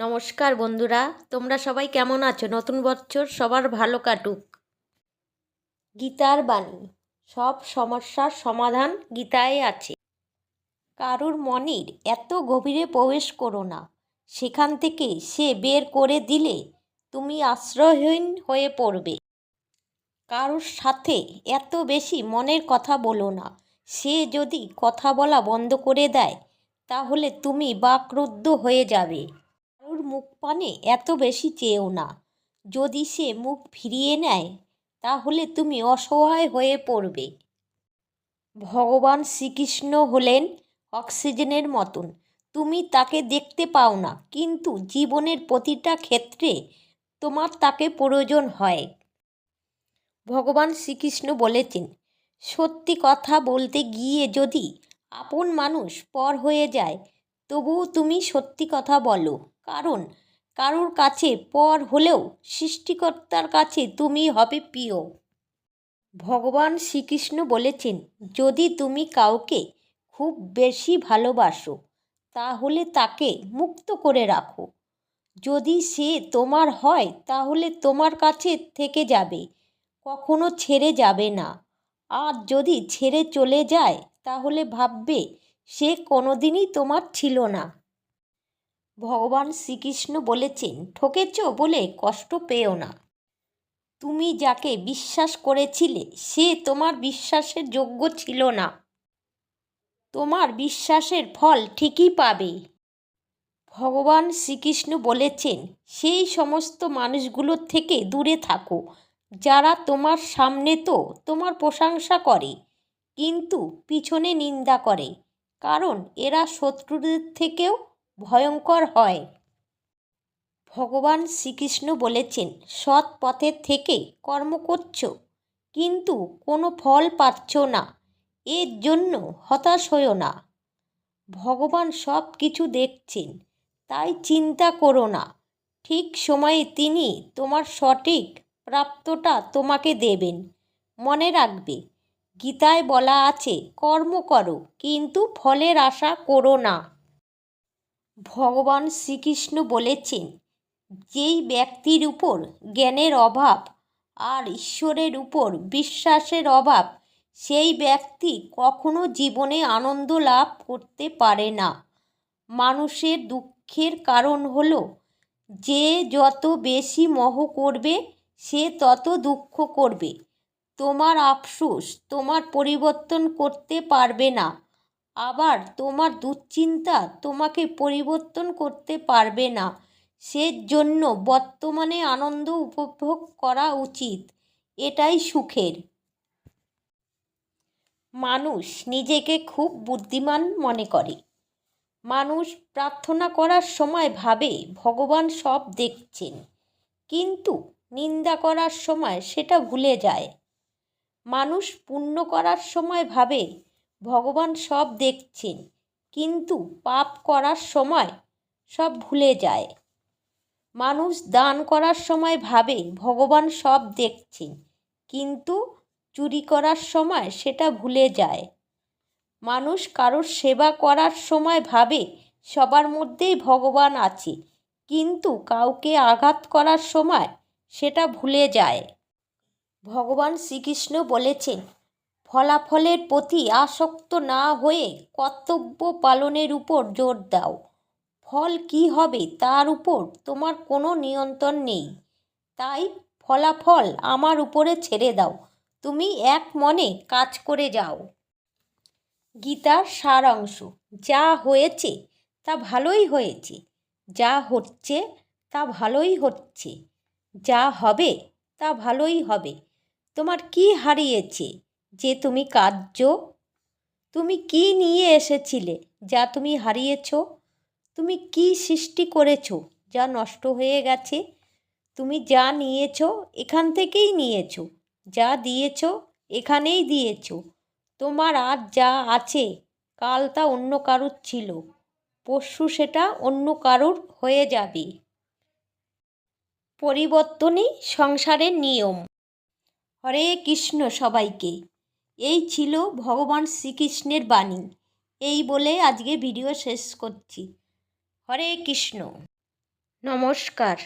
নমস্কার বন্ধুরা, তোমরা সবাই কেমন আছো? নতুন বছর সবার ভালো কাটুক। গীতার বাণী, সব সমস্যার সমাধান গীতায় আছে। কারুর মনের এত গভীরে প্রবেশ করো না। সেখান থেকে সে বের করে দিলে তুমি আশ্রয়হীন হয়ে পড়বে। কারুর সাথে এত বেশি মনের কথা বলো না। সে যদি কথা বলা বন্ধ করে দেয়, তাহলে তুমি বাক্রুদ্ধ হয়ে যাবে। মুখ পানে এত বেশি চেয়েও না। যদি সে মুখ ফিরিয়ে নেয়, তাহলে তুমি অসহায় হয়ে পড়বে। ভগবান শ্রীকৃষ্ণ হলেন অক্সিজেনের মতন। তুমি তাকে দেখতে পাও না, কিন্তু জীবনের প্রতিটা ক্ষেত্রে তোমার তাকে প্রয়োজন হয়। ভগবান শ্রীকৃষ্ণ বলেছেন, সত্যি কথা বলতে গিয়ে যদি আপন মানুষ পর হয়ে যায়, তবুও তুমি সত্যি কথা বলো। কারণ? কারোর কাছে পর হলেও সৃষ্টিকর্তার কাছে তুমি হবে প্রিয়। ভগবান শ্রীকৃষ্ণ বলেছেন, যদি তুমি কাউকে খুব বেশি ভালোবাসো, তাহলে তাকে মুক্ত করে রাখো। যদি সে তোমার হয়, তাহলে তোমার কাছে থেকে যাবে, কখনো ছেড়ে যাবে না। আর যদি ছেড়ে চলে যায়, তাহলে ভাববে, সে কোনোদিনই তোমার ছিল না। ভগবান শ্রীকৃষ্ণ বলেছেন, ঠকেছ বলে কষ্ট পেও না। তুমি যাকে বিশ্বাস করেছিলে, সে তোমার বিশ্বাসের যোগ্য ছিল না। তোমার বিশ্বাসের ফল ঠিকই পাবে। ভগবান শ্রীকৃষ্ণ বলেছেন, সেই সমস্ত মানুষগুলোর থেকে দূরে থাকো। যারা তোমার সামনে তো তোমার প্রশংসা করে, কিন্তু পিছনে নিন্দা করে। কারণ এরা শত্রুদের থেকেও ভয়ঙ্কর হয়। ভগবান শ্রীকৃষ্ণ বলেছেন, সৎ পথের থেকে কর্ম করছ, কিন্তু কোনো ফল পাচ্ছ না, এর জন্য হতাশ হও না। ভগবান সব কিছু দেখছেন, তাই চিন্তা করো না, ঠিক সময়ে তিনি তোমার সঠিক প্রাপ্তটা তোমাকে দেবেন, মনে রাখবে। গীতায় বলা আছে, কর্ম করো, কিন্তু ফলের আশা করো না। ভগবান শ্রীকৃষ্ণ বলেছেন, যেই ব্যক্তির উপর জ্ঞানের অভাব আর ঈশ্বরের উপর বিশ্বাসের অভাব, সেই ব্যক্তি কখনো জীবনে আনন্দ লাভ করতে পারে না। মানুষের দুঃখের কারণ হল, যে যত বেশি মহ করবে, সে তত দুঃখ করবে। তোমার আফসোস তোমার পরিবর্তন করতে পারবে না। আবার তোমার দুশ্চিন্তা তোমাকে পরিবর্তন করতে পারবে না। সেজন্য বর্তমানে আনন্দ উপভোগ করা উচিত। এটাই সুখের। মানুষ নিজেকে খুব বুদ্ধিমান মনে করে। মানুষ প্রার্থনা করার সময় ভাবে ভগবান সব দেখছেন। কিন্তু নিন্দা করার সময় সেটা ভুলে যায়। মানুষ পুণ্য করার সময় ভাবে ভগবান সব দেখছেন, কিন্তু পাপ করার সময় সব ভুলে যায়। মানুষ দান করার সময় ভাবে ভগবান সব দেখছেন, কিন্তু চুরি করার সময় সেটা ভুলে যায়। মানুষ কারোর সেবা করার সময় ভাবে সবার মধ্যেই ভগবান আছে, কিন্তু কাউকে আঘাত করার সময় সেটা ভুলে যায়। ভগবান শ্রীকৃষ্ণ বলেছেন ফলাফলের প্রতি আসক্ত না হয়ে কর্তব্য পালনের উপর জোর দাও। ফল কী হবে তার উপর তোমার কোনো নিয়ন্ত্রণ নেই। তাই ফলাফল আমার উপরে ছেড়ে দাও। তুমি এক মনে কাজ করে যাও। গীতার সার অংশ যা হয়েছে তা ভালোই হয়েছে, যা হচ্ছে তা ভালোই হচ্ছে, যা হবে তা ভালোই হবে। তোমার কি হারিয়েছে? যে তুমি কাঁদছ? তুমি কি নিয়ে এসেছিলে যা তুমি হারিয়েছ? তুমি কি সৃষ্টি করেছ যা নষ্ট হয়ে গেছে? তুমি যা নিয়েছ এখান থেকেই নিয়েছ, যা দিয়েছ এখানেই দিয়েছ। তোমার আজ যা আছে, কাল তা অন্য কারুর ছিল, পরশু সেটা অন্য কারুর হয়ে যাবে। পরিবর্তনই সংসারের নিয়ম। হরে কৃষ্ণ সবাইকে। এই ছিল ভগবান শ্রীকৃষ্ণের বাণী। এই বলে আজকে ভিডিও শেষ করছি। হরে কৃষ্ণ। নমস্কার।